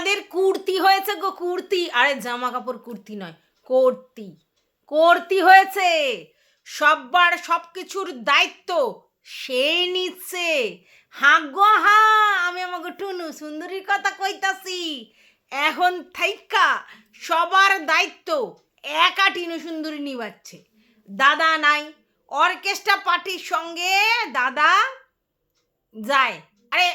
আমাদের কুর্তি হয়েছে গো কুর্তি। আরে জামা কাপড় কুর্তি নয়, কর্তি। কর্তি হয়েছে। সববার সব কিছুর দায়িত্ব সে নিচ্ছে। হাঁ গো হাঁ, আমি আমাকে টুনু, সুন্দরীর কথা কইতাছি। এখন থাইকা সবার দায়িত্ব একা টিনু সুন্দরী নিবাচ্ছে। দাদা নাই, অর্কেস্ট্রা পার্টির সঙ্গে দাদা যায়। আরে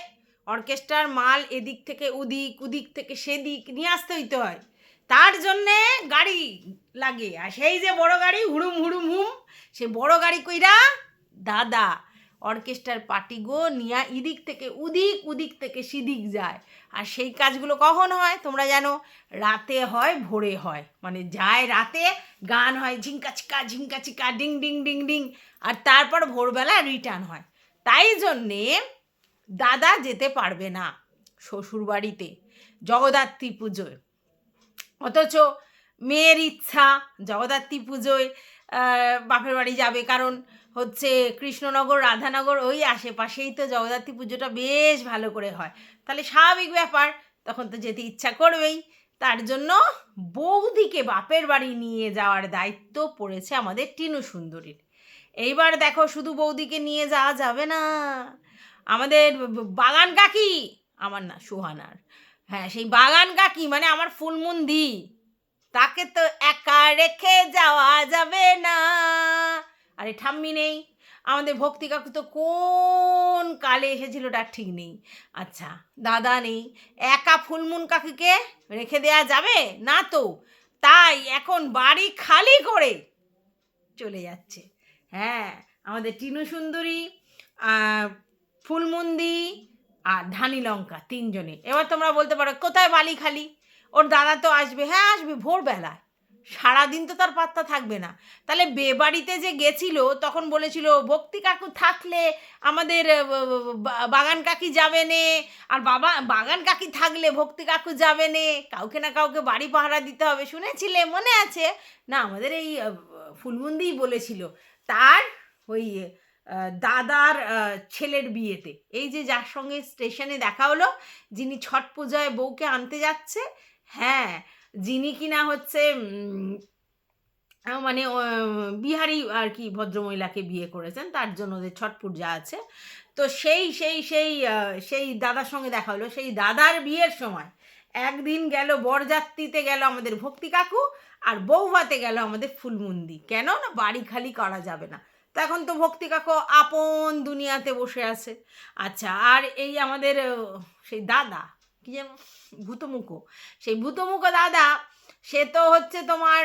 অর্কেস্ট্রার মাল এদিক থেকে ওদিক ওদিক থেকে সেদিক নিয়ে আসতে হইতে হয়। তার জন্যে গাড়ি লাগে। আর সেই যে বড় গাড়ি, হুড়ুম হুড়ুম, হুম, সে বড় গাড়ি কইরা দাদা, অর্কেস্ট্রার পার্টি গো নিয়া ইদিক থেকে উদিক উদিক থেকে সিদিক যায়। আর সেই কাজগুলো কখন হয়? তোমরা জানো, রাতে হয়, ভোরে হয়। মানে যায় রাতে, গান হয়, ঝিঙ্কা চিকা ঝিঙ্কা চিকা ডিং ডিং ডিং ডিং। আর তারপর ভোরবেলা রিটার্ন হয়। তাই জন্যে দাদা যেতে পারবে না শ্বশুরবাড়িতে, জগদ্ধাত্রী পুজোয়। অথচ মেয়ের ইচ্ছা জগদ্ধাত্রী পুজোয় বাপের বাড়ি যাবে। কারণ হচ্ছে কৃষ্ণনগর, রাধানগর, ওই আশেপাশেই তো জগদ্ধাত্রী পুজোটা বেশ ভালো করে হয়। তাহলে স্বাভাবিক ব্যাপার, তখন তো যেতে ইচ্ছা করবেই। তার জন্য বৌদিকে বাপের বাড়ি নিয়ে যাওয়ার দায়িত্ব পড়েছে আমাদের টিনু সুন্দরীর। এইবার দেখো, শুধু বৌদিকে নিয়ে যাওয়া যাবে না। আমাদের বাগান কাকি? আমার না সুহানার হ্যাঁ সেই বাগান কাকি মানে আমার ফুলমুন্দি। তাকে তো একা রেখে যাওয়া যাবে না। আরে ঠাম্মি নেই। আমাদের ভক্তি কাকু তো কোন কালে এসেছিল তার ঠিক নেই। আচ্ছা দাদা নেই। একা ফুলমুন কাকিকে রেখে দেয়া যাবে না তো? তাই এখন বাড়ি খালি করে চলে যাচ্ছে। হ্যাঁ আমাদের টিনু সুন্দরী ফুলমন্দি আর ধানি লঙ্কা তিনজনে। এবার তোমরা বলতে পারো, কোথায় বালি খালি? ওর দাদা তো আসবে। হ্যাঁ আসবে ভোরবেলায়। সারাদিন তো তার পাত্তা থাকবে না। তাহলে বে বাড়িতে যে গেছিল, তখন বলেছিল, ভক্তি কাকু থাকলে আমাদের বাগান কাকি যাবে নে। আর বাবা, বাগান কাকি থাকলে ভক্তি কাকু যাবে নে। কাউকে না কাউকে বাড়ি পাহারা দিতে হবে। শুনেছিলে? মনে আছে? না, আমাদের এই ফুলমন্দিই বলেছিল। তার ওই দাদার ছেলের বিয়েতে। এই যে যার সঙ্গে স্টেশনে দেখা হলো, যিনি ছট পূজায় বউকে আনতে যাচ্ছে হ্যাঁ যিনি কিনা হচ্ছে মানে বিহারি আর কি ভদ্রমহিলাকে বিয়ে করেছেন, তার জন্য ওদের ছট পূজা আছে। তো সেই সেই সেই সেই দাদার সঙ্গে দেখা হলো। সেই দাদার বিয়ের সময় একদিন গেল বরযাত্রীতে গেল আমাদের ভক্তি কাকু আর বৌভাতে গেল আমাদের ফুলমুন্দি। কেন না বাড়ি খালি করা যাবে না। তো এখন তো ভক্তি কাকু আপন দুনিয়াতে বসে আছে। আচ্ছা আর এই আমাদের সেই দাদা, কি যেন ভূতমুখো সেই ভূতমুখো দাদা, সে তো হচ্ছে তোমার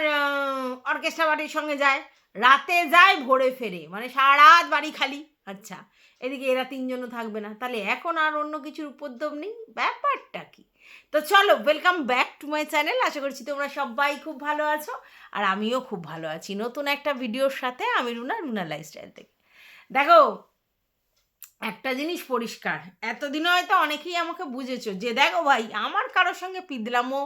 অর্কেস্ট্রা বাড়ির সঙ্গে যায়, রাতে যায় ভোরে ফেরে মানে সারা রাত বাড়ি খালি। আচ্ছা এদিকে এরা তিনজনও থাকবে না। তাহলে এখন আর অন্য কিছুর উপদ্রব নেই? ব্যাপারটা কি? তো চলো welcome back to my channel আশা করছি তোমরা সবাই খুব ভালো আছো আর আমিও খুব ভালো আছি। নতুন একটা ভিডিওর সাথে আমি রুনা রুনা লাইফস্টাইল থেকে। দেখো, একটা জিনিস পরিষ্কার, এতদিনে হয়তো অনেকেই আমাকে বুঝেছ যে, দেখো ভাই, আমার কারোর সঙ্গে পিদলামো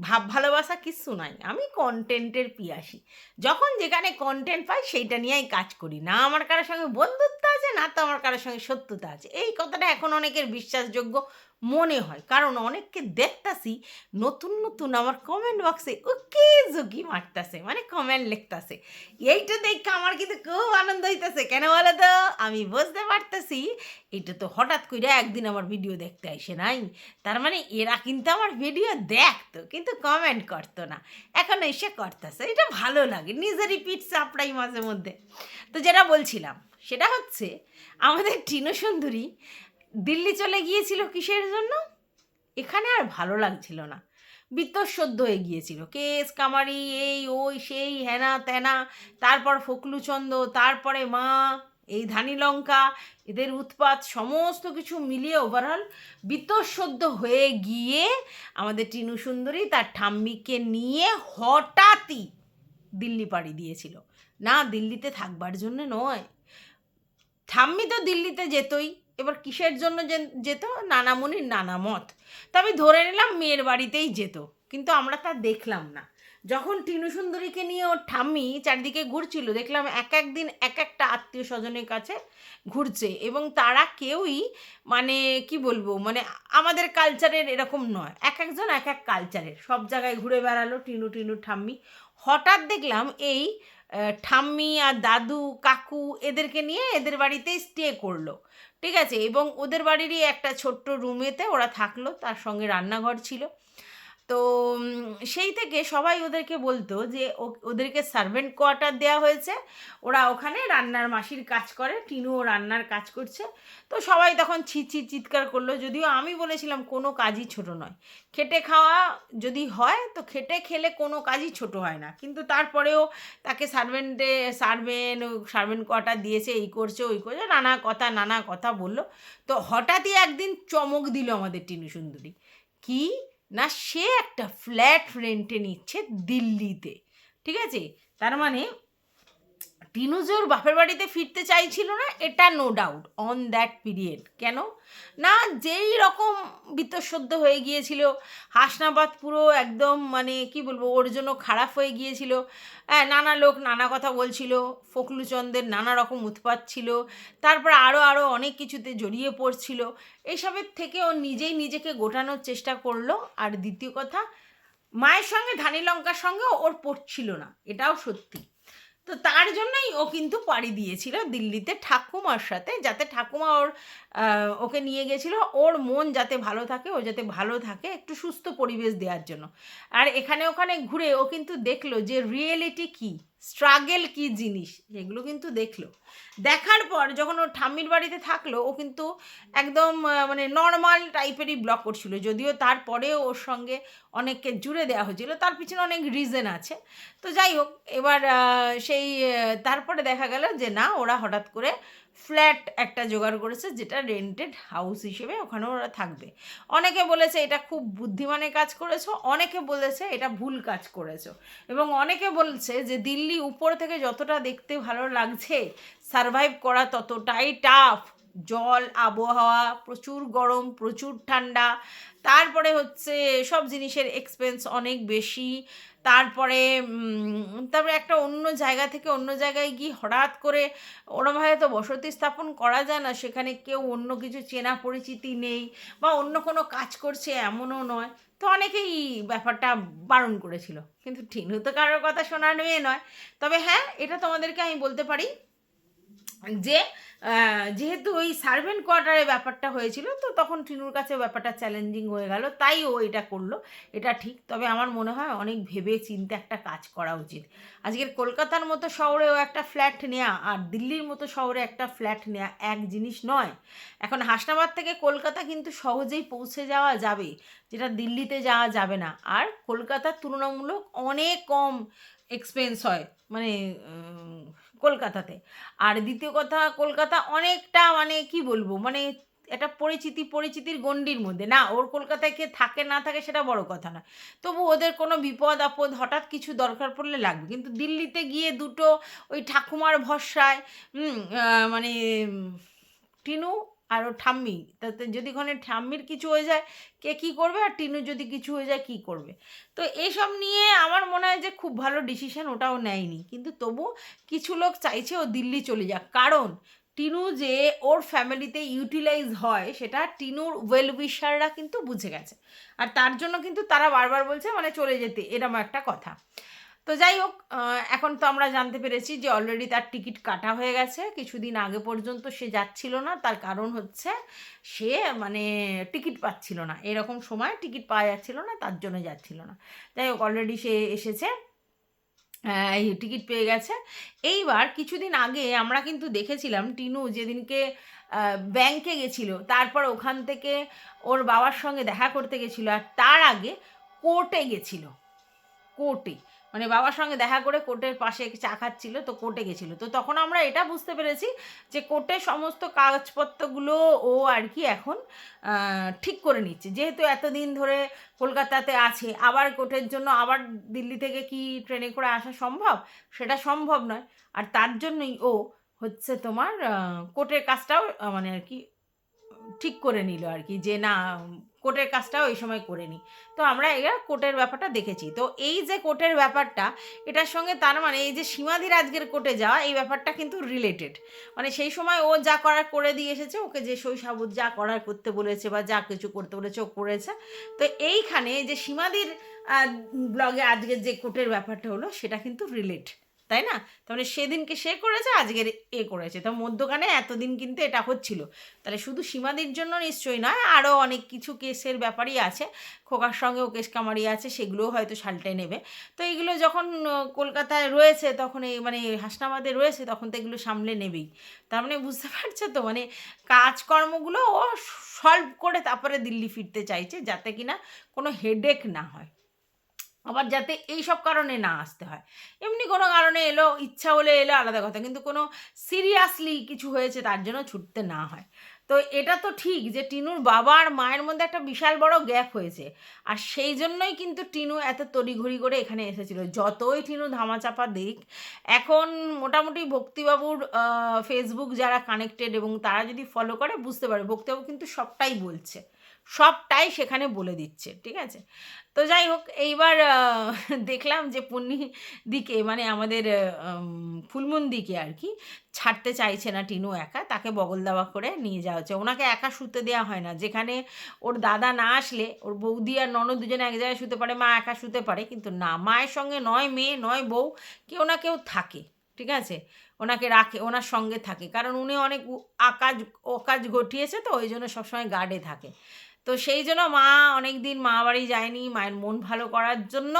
ভাব ভালোবাসা কিচ্ছু নাই আমি কন্টেন্টের পিয়াসি। যখন যেখানে কন্টেন্ট পাই, সেইটা নিয়েই কাজ করি। না আমার কারোর সঙ্গে বন্ধুত্ব আছে, না তো আমার কারোর সঙ্গে সত্যতা আছে। এই কথাটা এখন অনেকের বিশ্বাসযোগ্য মনে হয়। কারণ অনেককে দেখতাছি নতুন নতুন আমার কমেন্ট বক্সে ওকে ঝুঁকি মারতাছে মানে কমেন্ট লিখতাছে। এইটা দেখে আমার কিন্তু খুব আনন্দ হইতাছে। কেন বলো তো আমি বুঝতে পারতেছি এটা তো হঠাৎ করে একদিন আমার ভিডিও দেখতে আসে নাই। তার মানে এরা কিন্তু আমার ভিডিও দেখতো, কিন্তু কমেন্ট করতো না। এখন এসে করতেছে, এটা ভালো লাগে নিজেরই পিঠ চাপড়াই মাঝে মধ্যে। তো যেটা বলছিলাম, সেটা হচ্ছে, আমাদের টিনু সুন্দরী দিল্লি চলে গিয়েছিল কিসের জন্য? এখানে আর ভালো লাগছিল না। বিত্তসদ্য হয়ে গিয়েছিল কেস, কামারি, এই, ওই, সেই, হেনা, তেনা, তারপর ফকলুচন্দ, তারপরে মা, এই ধানি লঙ্কা, এদের উৎপাত, সমস্ত কিছু মিলিয়ে ওভারঅল বিতঃসদ্য হয়ে গিয়ে আমাদের টিনু সুন্দরী তার ঠাম্মিকে নিয়ে হঠাৎই দিল্লি পাড়ি দিয়েছিল। না, দিল্লিতে থাকবার জন্য নয়। ঠাম্মি তো দিল্লিতে যেতই। এবার কিসের জন্য যেত? নানামুনির নানা মত। তা আমি ধরে নিলাম মেয়ের বাড়িতেই যেত, কিন্তু আমরা তা দেখলাম না। যখন টিনু সুন্দরীকে নিয়ে ওর ঠাম্মি চারিদিকে ঘুরছিল, দেখলাম এক এক দিন এক একটা আত্মীয় স্বজনের কাছে ঘুরছে এবং তারা কেউই মানে কি বলব মানে আমাদের কালচারের এরকম নয়। এক একজন এক এক কালচারের সব জায়গায় ঘুরে বেড়ালো টিনু টিনু ঠাম্মি। হঠাৎ দেখলাম এই ঠাম্মি আর দাদু, কাকু এদেরকে নিয়ে এদের বাড়িতেই স্টে করল। ঠিক আছে? এবং ওদের বাড়িরই একটা ছোট্ট রুমেতে ওরা থাকল, তার সঙ্গে রান্নাঘর ছিল। তো সেই থেকে সবাই ওদেরকে বলতো যে ওদেরকে সার্ভেন্ট কোয়ার্টার দেওয়া হয়েছে। ওরা ওখানে রান্নার মাসির কাজ করে, টিনুও রান্নার কাজ করছে। তো সবাই তখন ছি ছি চিৎকার করল। যদিও আমি বলেছিলাম কোনো কাজই ছোট নয়। খেটে খাওয়া যদি হয়, তো খেটে খেলে কোনো কাজই ছোট হয় না। কিন্তু তারপরেও তাকে সার্ভেন্টে সার্ভেন্ট সার্ভেন্ট কোয়ার্টার দিয়েছে, এই করছে, ওই করছে, নানা কথা নানা কথা বলল। তো হঠাৎই একদিন চমক দিল আমাদের টিনু সুন্দরী। কি? না সে একটা ফ্ল্যাট রেন্টে নিচ্ছে দিল্লিতে ঠিক আছে? তার মানে টিনু যে ওর বাপের বাড়িতে ফিরতে চাইছিল না, এটা no doubt on that period কেন? না, যেই রকম বিতঃসদ্য হয়ে গিয়েছিল, হাসনাবাদ পুরো একদম মানে কি বলব, ওর জন্য খারাপ হয়ে গিয়েছিল। হ্যাঁ নানা লোক নানা কথা বলছিল ফখলুচন্দ্রের নানা রকম উৎপাত ছিল, তারপর আরও আরও অনেক কিছুতে জড়িয়ে পড়ছিল। এইসবের থেকে ও নিজেই নিজেকে গোটানোর চেষ্টা করল। আর দ্বিতীয় কথা, মায়ের সঙ্গে ধানি লঙ্কার সঙ্গে ওর পড়ছিল না, এটাও সত্যি। তো তার জন্যই ও কিন্তু পাড়ি দিয়েছিল দিল্লিতে ঠাকুমার সাথে, যাতে ঠাকুমা ওর ওকে নিয়ে গেছিল। ওর মন যাতে ভালো থাকে, ও যাতে ভালো থাকে, একটু সুস্থ পরিবেশ দেওয়ার জন্য। আর এখানে ওখানে ঘুরে ও কিন্তু দেখল যে রিয়েলিটি কি। স্ট্রাগেল কি জিনিস? এগুলো কিন্তু দেখল। দেখার পর যখন ও ঠাম্মির বাড়িতে থাকল, ও কিন্তু একদম মানে নর্মাল টাইপেরই ব্লক করছিল। যদিও তারপরে ওর সঙ্গে অনেককে জুড়ে দেওয়া হয়েছিল। তার পিছনে অনেক রিজন আছে। তো যাই হোক, এবার সেই তারপরে দেখা গেল যে না, ওরা হঠাৎ করে ফ্ল্যাট একটা জোগাড় করেছে যেটা রেন্টেড হাউস হিসেবে ওখানে ওরা থাকবে। অনেকে বলেছে এটা খুব বুদ্ধিমানের কাজ করেছ, অনেকে বলেছে এটা ভুল কাজ করেছ। এবং অনেকে বলছে যে দিল্লি উপর থেকে যতটা দেখতে ভালো লাগছে সারভাইভ করা ততটাই টাফ জল, আবহাওয়া, প্রচুর গরম, প্রচুর ঠান্ডা, তারপরে হচ্ছে সব জিনিসের এক্সপেন্স অনেক বেশি। তারপরে তারপরে একটা অন্য জায়গা থেকে অন্য জায়গায় গিয়ে হঠাৎ করে ওরমভাবে তো বসতি স্থাপন করা যায় না, সেখানে কেউ অন্য কিছু চেনা পরিচিতি নেই বা অন্য কোনো কাজ করছে এমনও নয়। তো অনেকেই ব্যাপারটা বারণ করেছিল। কিন্তু ঠিনু তো কারোর কথা শোনা নয়। তবে হ্যাঁ এটা তোমাদেরকে আমি বলতে পারি যে যেহেতু ওই সার্ভেন্ট কোয়ার্টারে ব্যাপারটা হয়েছিল, তো তখন টিনুর কাছে ব্যাপারটা চ্যালেঞ্জিং হয়ে গেল, তাই ও এটা করল। এটা ঠিক, তবে আমার মনে হয় অনেক ভেবে চিন্তে একটা কাজ করা উচিত। আজকের কলকাতার মতো শহরেও একটা ফ্ল্যাট নেওয়া আর দিল্লির মতো শহরে একটা ফ্ল্যাট নেওয়া এক জিনিস নয়। এখন হাসনাবাদ থেকে কলকাতা কিন্তু সহজেই পৌঁছে যাওয়া যাবে, যেটা দিল্লিতে যাওয়া যাবে না। আর কলকাতার তুলনামূলক অনেক কম এক্সপেন্স হয়। মানে কলকাতাতে। আর দ্বিতীয় কথা, কলকাতা অনেকটা মানে কি বলব মানে একটা পরিচিতি, পরিচিতির গণ্ডির মধ্যে। না, ওর কলকাতায় কে থাকে, না থাকে সেটা বড় কথা না তবু ওদের কোনো বিপদ, আপদ হঠাৎ কিছু দরকার পড়লে লাগবে। কিন্তু দিল্লিতে গিয়ে দুটো ওই ঠাকুমার ভরসায় মানে টিনু আর ও ঠাম্মি, তাতে যদি ওখানে ঠাম্মির কিছু হয়ে যায়, কে কী করবে? আর টিনু যদি কিছু হয়ে যায়, কী করবে? তো এসব নিয়ে আমার মনে হয় যে খুব ভালো ডিসিশন ওটাও নেয়নি। কিন্তু তবু কিছু লোক চাইছে ও দিল্লি চলে যাক। কারণ টিনু যে ওর ফ্যামিলিতে ইউটিলাইজ হয়, সেটা টিনুর ওয়েল উইশাররা কিন্তু বুঝে গেছে। আর তার জন্য কিন্তু তারা বারবার বলছে মানে চলে যেতে। এরম একটা কথা। তো যাই হোক এখন তো আমরা জানতে পেরেছি যে অলরেডি তার টিকিট কাটা হয়ে গেছে। কিছুদিন আগে পর্যন্ত সে যাচ্ছিল না, তার কারণ হচ্ছে সে মানে টিকিট পাচ্ছিল না। এরকম সময় টিকিট পাওয়া যাচ্ছিল না, তার জন্য যাচ্ছিল না। যাই হোক অলরেডি সে এসেছে এই টিকিট পেয়ে গেছে। এইবার কিছুদিন আগে আমরা কিন্তু দেখেছিলাম টিনু যেদিনকে ব্যাংকে গেছিল, তারপর ওখান থেকে ওর বাবার সঙ্গে দেখা করতে গেছিল, আর তার আগে কোর্টে গেছিল। কোর্টে মানে বাবার সঙ্গে দেখা করে কোর্টের পাশে চা খাচ্ছিল, তো কোর্টে গেছিল। তো তখন আমরা এটা বুঝতে পেরেছি যে কোর্টের সমস্ত কাগজপত্রগুলো ও আর কি এখন ঠিক করে নিচ্ছে। যেহেতু এতদিন ধরে কলকাতাতে আছে, আবার কোর্টের জন্য আবার দিল্লি থেকে কি ট্রেনে করে আসা সম্ভব? সেটা সম্ভব নয়। আর তার জন্যই ও হচ্ছে তোমার কোর্টের কাজটাও মানে আর কি, ঠিক করে নিল আর কি যে না কোর্টের কাজটাও ওই সময় করে নিই। তো আমরা এরা কোর্টের ব্যাপারটা দেখেছি। তো এই যে কোর্টের ব্যাপারটা, এটার সঙ্গে তার মানে এই যে সীমাদির আজকের কোর্টে যাওয়া, এই ব্যাপারটা কিন্তু রিলেটেড মানে সেই সময় ও যা করার করে দিয়ে এসেছে, ওকে যে সাবুত যা করার করতে বলেছে বা যা কিছু করতে বলেছে ও করেছে। তো এইখানে যে সীমাদির ব্লগে আজকের যে কোর্টের ব্যাপারটা হলো, সেটা কিন্তু রিলেট তাই না? তাহলে সেদিনকে সে করেছে, আজকের এ করেছে। তো মধ্যখানে এতদিন কিন্তু এটা হচ্ছিল। তাহলে শুধু সীমাদির জন্য নিশ্চয়ই নয় আরও অনেক কিছু কেসের ব্যাপারই আছে। খোকার সঙ্গেও কেস কামারি আছে, সেগুলোও হয়তো সালটে নেবে। তো এগুলো যখন কলকাতায় রয়েছে, তখন এই মানে হাসনাবাদে রয়েছে, তখন তো এগুলো সামলে নেবেই। তার মানে বুঝতে পারছ তো? মানে কাজকর্মগুলো ও সলভ করে তারপরে দিল্লি ফিরতে চাইছে, যাতে কিনা কোনো হেডেক না হয়। আবার যাতে এই সব কারণে না আসতে হয়। এমনি কোনো কারণে এলো, ইচ্ছা হলে এলো, আলাদা কথা। কিন্তু কোনো সিরিয়াসলি কিছু হয়েছে তার জন্য ছুটতে না হয়। তো এটা তো ঠিক যে টিনুর বাবা আর মায়ের মধ্যে একটা বিশাল বড় গ্যাপ হয়েছে। আর সেই জন্যই কিন্তু টিনু এত তড়িঘড়ি করে এখানে এসেছিল। যতই টিনু ধামাচাপা দিক, এখন মোটামুটি ভক্তিবাবুর ফেসবুক যারা কানেক্টেড এবং তারা যদি ফলো করে, বুঝতে পারে ভক্তিবাবু কিন্তু সবটাই বলছে। সবটাই সেখানে বলে দিচ্ছে, ঠিক আছে? তো যাই হোক, এইবার দেখলাম যে পূর্ণি দিকে মানে আমাদের ফুলমন দিকে আর কি, ছাড়তে চাইছে না টিনু একা, তাকে বগল দাওয়া করে নিয়ে যাওয়া হচ্ছে। ওনাকে একা শুতে দেওয়া হয় না, যেখানে ওর দাদা না আসলে, ওর বৌদি আর ননদ দুজনে এক জায়গায় শুতে পারে, মা একা শুতে পারে, কিন্তু না, মায়ের সঙ্গে নয়, মেয়ে নয়, বউ, কেউ না কেউ থাকে, ঠিক আছে? ওনাকে রাখে, ওনার সঙ্গে থাকে, কারণ উনি অনেক আকাজ, অকাজ ঘটিয়েছে তো, ওই জন্য সবসময় গার্ডে থাকে। তো সেই জন্য মা অনেক দিন মা বাড়ি যায়নি, মায়ের মন ভালো করার জন্য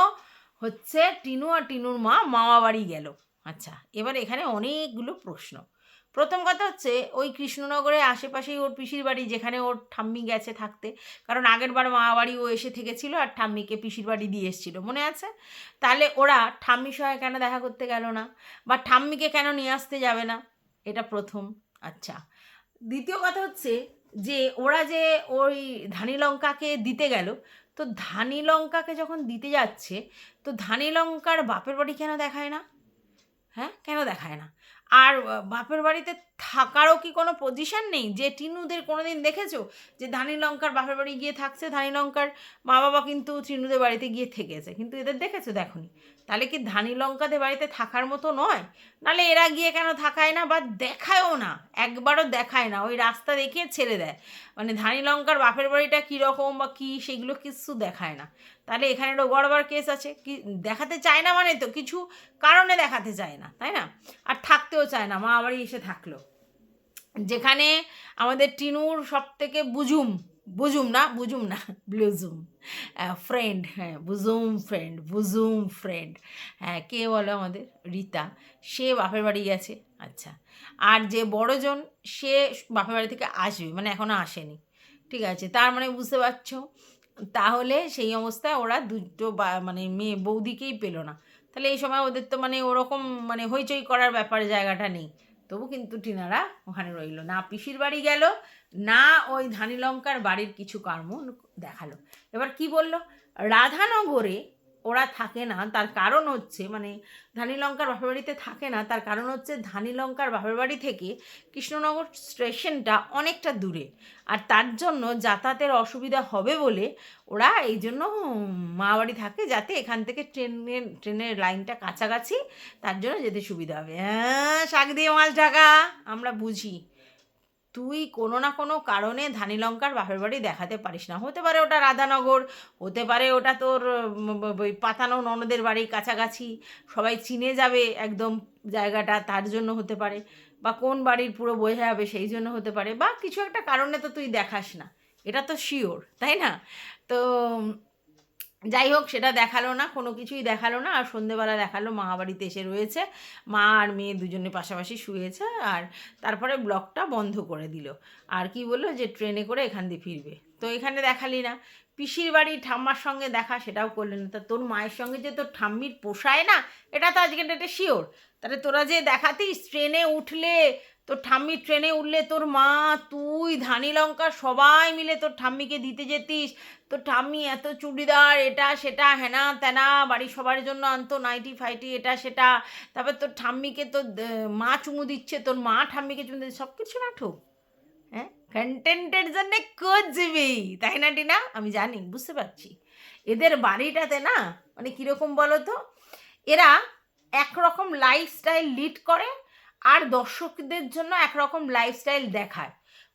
হচ্ছে টিনু আর টিনুর মা মামা বাড়ি গেল। আচ্ছা এবার এখানে অনেকগুলো প্রশ্ন। প্রথম কথা হচ্ছে, ওই কৃষ্ণনগরের আশেপাশেই ওর পিসির বাড়ি যেখানে ওর ঠাম্মি গেছে থাকতে, কারণ আগের বার মামা বাড়ি ও এসে থেকেছিল আর ঠাম্মিকে পিসির বাড়ি দিয়ে এসেছিল, মনে আছে? তাহলে ওরা ঠাম্মির সঙ্গে কেন দেখা করতে গেল না? বা ঠাম্মিকে কেন নিয়ে আসতে যাবে না? এটা প্রথম। আচ্ছা দ্বিতীয় কথা হচ্ছে যে ওরা যে ওই ধানি লঙ্কাকে দিতে গেল, তো ধানি লঙ্কাকে যখন দিতে যাচ্ছে, তো ধানি লঙ্কার বাপের বাড়ি কেন দেখায় না? হ্যাঁ কেন দেখায় না? আর বাপের বাড়িতে থাকারও কি কোনো পজিশন নেই? যে টিনুদের কোনো দিন দেখেছ? যে ধানি লঙ্কার বাপের বাড়ি গিয়ে থাকছে, ধানি লঙ্কার মা বাবা কিন্তু টিনুদের বাড়িতে গিয়ে থেকেছে। কিন্তু এদের দেখেছ দেখনি? তাহলে কি ধানি লঙ্কাদের বাড়িতে থাকার মতো নয়? নালে এরা গিয়ে কেন থাকায় না বা দেখায়ও না? একবারও দেখায় না। ওই রাস্তা দেখিয়ে ছেড়ে দেয়। মানে ধানি লঙ্কার বাপের বাড়িটা কীরকম বা কী, সেগুলো কিছু দেখায় না। তাহলে এখানে একটা গড়বার কেস আছে। কি, দেখাতে চায় না মানে তো কিছু কারণে দেখাতে চায় না, তাই না? আর থাকতেও চায় না। মা বাড়ি এসে থাকল। যেখানে আমাদের টিনুর সব থেকে বুঝুম বুঝুম না বুঝুম না ব্লুজুম ফ্রেন্ড হ্যাঁ বুজুম ফ্রেন্ড বুজুম ফ্রেন্ড হ্যাঁ কে বলো আমাদের? রীতা। সে বাপের বাড়ি গেছে। আচ্ছা। আর যে বড়জন, সে বাপের বাড়ি থেকে আসবে মানে এখনও আসেনি। ঠিক আছে? তার মানে বুঝতে পারছ? তাহলে সেই অবস্থায় ওরা দুটো মানে মেয়ে বৌদিকেই পেল না। তাহলে এই সময় ওদের তো মানে ওরকম মানে হইচই করার ব্যাপারে জায়গাটা নেই। তবু কিন্তু টিনারা ওখানে রইল। না পিসির বাড়ি গেল, না ওই ধানি লঙ্কার বাড়ির কিছু কর্ম দেখাল। এবার কি বলল? রাধানগরে ওরা থাকে না, তার কারণ হচ্ছে মানে ধানি লঙ্কার বাপের বাড়িতে থাকে না, তার কারণ হচ্ছে ধানি লঙ্কার বাপের বাড়ি থেকে কৃষ্ণনগর স্টেশনটা অনেকটা দূরে। আর তার জন্য যাতায়াতের অসুবিধা হবে বলে ওরা এই জন্য মা বাড়ি থাকে যাতে এখান থেকে ট্রেনের ট্রেনের লাইনটা কাছাকাছি তার জন্য যেতে সুবিধা হবে। হ্যাঁ শাক দিয়ে মাছ ঢাকা, আমরা বুঝি। তুই কোনো না কোনো কারণে ধানি লঙ্কার বাপের বাড়ি দেখাতে পারিস না। হতে পারে ওটা রাধানগর, হতে পারে ওটা তোর ওই পাতানো ননদের বাড়ির কাছাকাছি। সবাই চিনে যাবে একদম জায়গাটা, তার জন্য হতে পারে। বা কোন বাড়ির পুরো বোঝা যাবে সেই জন্য হতে পারে। বা কিছু একটা কারণে তো তুই দেখাস না। এটা তো শিওর তাই না? তো যাই হোক, সেটা দেখাল না, কোনো কিছুই দেখাল না। আর সন্ধেবেলা দেখাল, মা বাড়িতে এসে রয়েছে। মা আর মেয়ে দুজনে পাশাপাশি শুয়েছে আর তারপরে ব্লকটা বন্ধ করে দিল। আর কি বলল যে, ট্রেনে করে এখান দিয়ে ফিরবে। তো এখানে দেখালি না। পিসির বাড়ি ঠাম্মার সঙ্গে দেখা, সেটাও করলেন না। তা তোর মায়ের সঙ্গে যে তোর ঠাম্মির পোষায় না, এটা তো আজকে ডেটে শিওর তাহলে তোরা যে দেখাতিস, ট্রেনে উঠলে তোর ঠাম্মির ট্রেনে উঠলে তোর মা, তুই, ধানি, লঙ্কা সবাই মিলে তোর ঠাম্মিকে দিতে যেতিস। তোর ঠাম্মি এত চুড়িদার, এটা, সেটা, হেনা, তেনা, বাড়ির সবার জন্য আনতো, নাইটি, ফাইটি, এটা, সেটা। তারপর তোর ঠাম্মিকে তোর মা চুমু দিচ্ছে, তোর মা ঠাম্মিকে চুমু দিচ্ছে সব কিছু নাটক। হ্যাঁ? কন্টেন্টের জন্যে খুঁজবি। তাই না, টিনা? আমি জানি, বুঝতে পারছি। এদের বাড়িটাতে না মানে কীরকম বলো তো এরা একরকম লাইফস্টাইল লিড করে আর দর্শকদের জন্য একরকম লাইফস্টাইল দেখায়।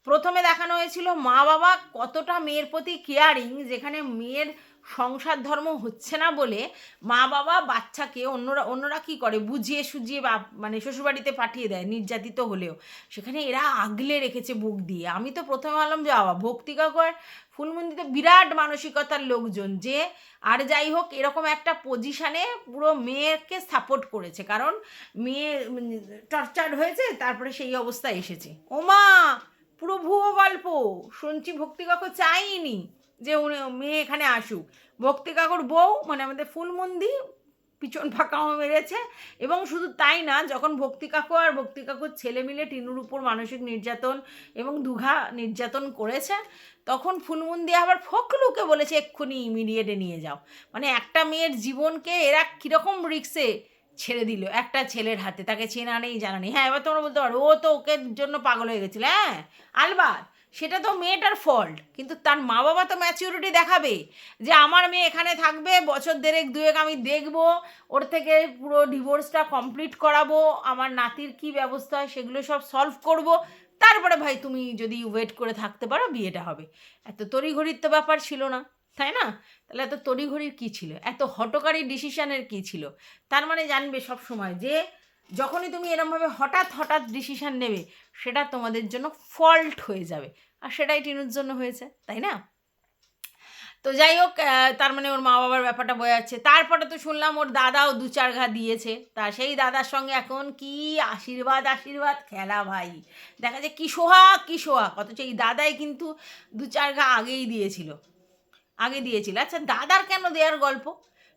প্রথমে দেখানো হয়েছিল মা বাবা কতটা মেয়ের প্রতি কেয়ারিং যেখানে মেয়ের সংসার ধর্ম হচ্ছে না বলে মা বাবা বাচ্চাকে অন্যরা অন্যরা কি করে? বুঝিয়ে সুজিয়ে বা মানে শ্বশুরবাড়িতে পাঠিয়ে দেয়, নির্যাতিত হলেও। সেখানে এরা আগলে রেখেছে বুক দিয়ে। আমি তো প্রথমে ভাবলাম যে বাবা ভক্তি কাকর ফুলমন্দিতে বিরাট মানসিকতার লোকজন যে আর যাই হোক, এরকম একটা পজিশানে পুরো মেয়েকে সাপোর্ট করেছে। কারণ মেয়ে টর্চার্ড হয়েছে, তারপরে সেই অবস্থা এসেছে। ওমা! পুরো ভুয়ো গল্প। শুনছি ভক্তি চাইনি। যে উনি মেয়ে এখানে আসুক। ভক্তি কাকুর বউ মানে আমাদের ফুলমন্দি, পিছন ফাঁকাও মেরেছে। এবং শুধু তাই না, যখন ভক্তি কাকু আর ভক্তি কাকুর ছেলে মিলে টিনুর উপর মানসিক নির্যাতন এবং দুঘা নির্যাতন করেছে, তখন ফুলমন্দি আবার ফকলুকে বলেছে, এক্ষুনি ইমিডিয়েটে নিয়ে যাও। মানে একটা মেয়ের জীবনকে এরা কীরকম রিক্সে ছেড়ে দিল, একটা ছেলের হাতে, তাকে চেনা নেই, জানা নেই। হ্যাঁ এবার তোমরা বলতে পারো, ও তো ওকে জন্য পাগল হয়ে গেছিল হ্যাঁ? আলবার সেটা তো মেয়েটার ফল্ট কিন্তু তার মা বাবা তো ম্যাচিউরিটি দেখাবে যে আমার মেয়ে এখানে থাকবে, বছর দেড়েক, দুয়েক আমি দেখব, ওর থেকে পুরো ডিভোর্সটা কমপ্লিট করাবো, আমার নাতির কি ব্যবস্থা হয় সেগুলো সব সলভ করব। তারপরে ভাই, তুমি যদি ওয়েট করে থাকতে পারো, বিয়েটা হবে। এত তড়িঘড়ির তো ব্যাপার ছিল না। তাই না? তাহলে এত তড়িঘড়ির কী ছিল? এত হটকারী ডিসিশানের কী ছিল? তার মানে জানবে সব সময় যে যখনই তুমি এরমভাবে হঠাৎ হঠাৎ ডিসিশান নেবে, সেটা তোমাদের জন্য ফল্ট হয়ে যাবে। আর সেটাই টিনুর জন্য হয়েছে, তাই না? তো যাই হোক তার মানে ওর মা বাবার ব্যাপারটা বোঝা যাচ্ছে। তারপরে তো শুনলাম ওর দাদাও দু চার ঘা দিয়েছে। তা সেই দাদার সঙ্গে এখন কি আশীর্বাদ আশীর্বাদ? খেলা ভাই। দেখা যায় কি সোহাগ কি সোহাগ অথচ এই দাদাই কিন্তু দু চার ঘা আগেই দিয়েছিল। আগে দিয়েছিল। আচ্ছা দাদার কেন দেওয়ার গল্প?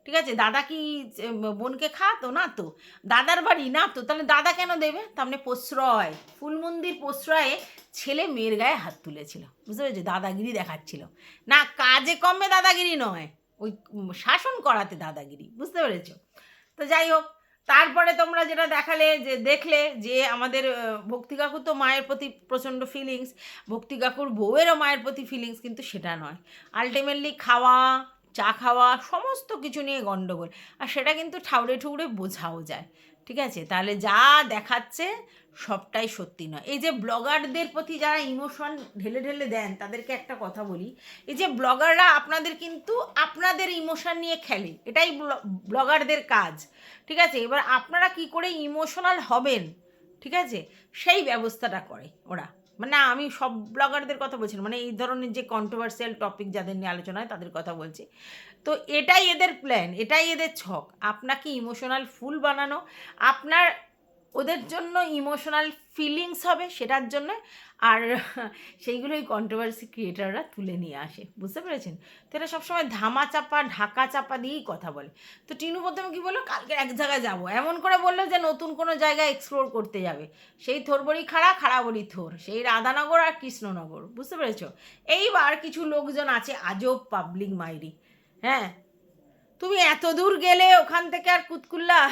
ঠিক আছে, দাদা কি বোনকে খাতো না তো। দাদার বাড়ি, না তো। তাহলে দাদা কেন দেবে? তার মানে প্রশ্রয়। ফুলমন্দির প্রশ্রয়ে ছেলে মেয়ের গায়ে হাত তুলেছিল। বুঝতে পেরেছ? দাদাগিরি দেখাচ্ছিল। না, কাজে কমে দাদাগিরি নয়। ওই শাসন করাতে দাদাগিরি। বুঝতে পেরেছ? তো যাই হোক তারপরে তোমরা যেটা দেখালে, যে দেখলে যে আমাদের ভক্তি কাকুর তো মায়ের প্রতি প্রচণ্ড ফিলিংস ভক্তি কাকুর বউয়েরও মায়ের প্রতি ফিলিংস কিন্তু সেটা নয়। আলটিমেটলি খাওয়া, চা খাওয়া, সমস্ত কিছু নিয়ে গণ্ডগোল আর সেটা কিন্তু ঠাউরে ঠুকরে বোঝাও যায়। ঠিক আছে? তাহলে যা দেখাচ্ছে সবটাই সত্যি নয়। এই যে ব্লগারদের প্রতি যারা ইমোশন ঢেলে ঢেলে দেন, তাদেরকে একটা কথা বলি, এই যে ব্লগাররা আপনাদের কিন্তু আপনাদের ইমোশন নিয়ে খেলে, এটাই ব্লগারদের কাজ, ঠিক আছে? এবার আপনারা কি করে ইমোশনাল হবেন, ঠিক আছে? সেই ব্যবস্থাটা করে ওরা। মানে আমি সব ব্লগারদের কথা বলছি মানে এই ধরনের যে কন্ট্রোভার্সিয়াল টপিক যাদের নিয়ে আলোচনা হয়, তাদের কথা বলছি। তো এটাই এদের প্ল্যান এটাই এদের ছক। আপনাকে ইমোশনাল ফুল বানানো, আপনার ওদের জন্য ইমোশনাল ফিলিংস হবে সেটার জন্য। আর সেইগুলোই কন্ট্রোভার্সি ক্রিয়েটাররা তুলে নিয়ে আসে। বুঝতে পেরেছেন? তো এরা সবসময় ধামা চাপা ঢাকা চাপা দিয়েই কথা বলে। তো টিনু প্রথমে কী বলল? কালকে এক জায়গায় যাব। এমন করে বলল যে নতুন কোনো জায়গায় এক্সপ্লোর করতে যাবে। সেই থোরবড়ি খাড়া খাড়াবড়ি থোর। সেই রাধানগর আর কৃষ্ণনগর। বুঝতে পেরেছ? এইবার কিছু লোকজন আছে আজব পাবলিক মাইরি। হ্যাঁ? তুমি এত দূর গেলে ওখান থেকে আর কুতকুল্লা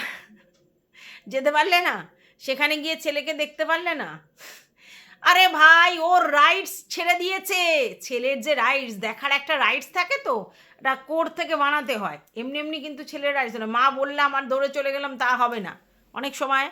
যেতে পারলে না? সেখানে গিয়ে ছেলেকে দেখতে পারলে না? আরে ভাই ওর রাইটস ছেড়ে দিয়েছে। ছেলের যে রাইটস দেখার একটা রাইটস থাকে তো, এটা কোর্ট থেকে বানাতে হয়। এমনি এমনি কিন্তু ছেলের রাইটস না মা বললে আমার দৌড়ে চলে গেলাম, তা হবে না। অনেক সময়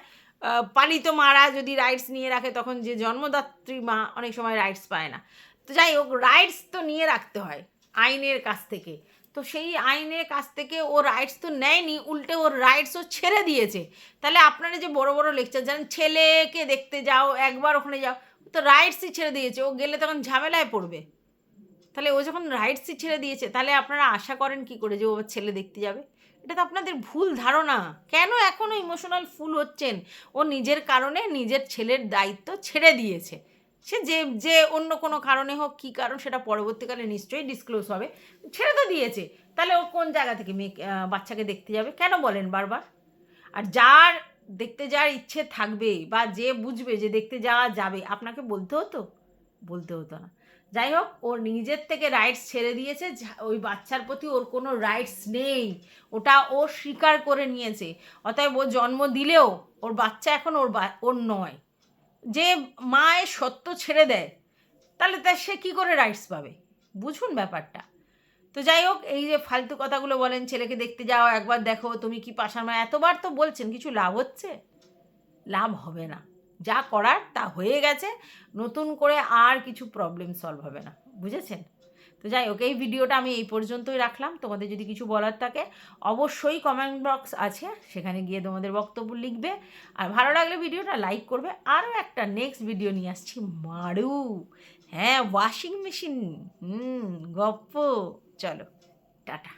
পালিত মারা যদি রাইটস নিয়ে রাখে, তখন যে জন্মদাত্রী মা অনেক সময় রাইটস পায় না। তো যাই হোক রাইটস তো নিয়ে রাখতে হয়, আইনের কাছ থেকে। তো সেই আইনের কাছ থেকে ও রাইটস তো নেয়নি, উল্টে ওর রাইটসও ছেড়ে দিয়েছে। তাহলে আপনারা যে বড় বড় লেকচার জানেন ছেলেকে দেখতে যাও, একবার ওখানে যাও, তো রাইটসই ছেড়ে দিয়েছে। ও গেলে তখন ঝামেলায় পড়বে। তাহলে ও যখন রাইটসই ছেড়ে দিয়েছে, তাহলে আপনারা আশা করেন কি করে যে ও ছেলে দেখতে যাবে? এটা তো আপনাদের ভুল ধারণা। কেন এখনও ইমোশনাল ফুল হচ্ছেন? ও নিজের কারণে নিজের ছেলের দায়িত্ব ছেড়ে দিয়েছে। সে যে যে অন্য কোনো কারণে হোক, কী কারণ, সেটা পরবর্তীকালে নিশ্চয়ই ডিসক্লোজ হবে। ছেড়ে তো দিয়েছে। তাহলে ও কোন জায়গা থেকে মেয়ে বাচ্চাকে দেখতে যাবে? কেন বলেন বারবার? আর যার দেখতে যাওয়ার ইচ্ছে থাকবে বা যে বুঝবে যে দেখতে যাওয়া যাবে, আপনাকে বলতে হতো? বলতে হতো না। যাই হোক, ওর নিজের থেকে রাইটস ছেড়ে দিয়েছে। ওই বাচ্চার প্রতি ওর কোনো রাইটস নেই। ওটা ও স্বীকার করে নিয়েছে। অতএব ও জন্ম দিলেও ওর বাচ্চা এখন ওর ওর নয়। যে মায় সত্য ছেড়ে দেয়, তাহলে তার সে কী করে রাইটস পাবে? বুঝুন ব্যাপারটা। তো যাই হোক, এই যে ফালতু কথাগুলো বলেন, ছেলেকে দেখতে যাও, একবার দেখো তুমি কি পাশার মা এতবার তো বলছেন, কিছু লাভ হচ্ছে? লাভ হবে না। যা করার তা হয়ে গেছে, নতুন করে আর কিছু প্রবলেম সলভ হবে না। বুঝেছেন? তো যাই হোক, এই ভিডিওটা আমি এই পর্যন্তই রাখলাম। তোমাদের যদি কিছু বলার থাকে, অবশ্যই কমেন্ট বক্স আছে, সেখানে গিয়ে তোমাদের বক্তব্য লিখবে। আর ভালো লাগলে ভিডিওটা লাইক করবে। আরও একটা নেক্সট ভিডিও নিয়ে আসছি, মারু। হ্যাঁ ওয়াশিং মেশিন হুম, গপ্প। চলো, টাটা।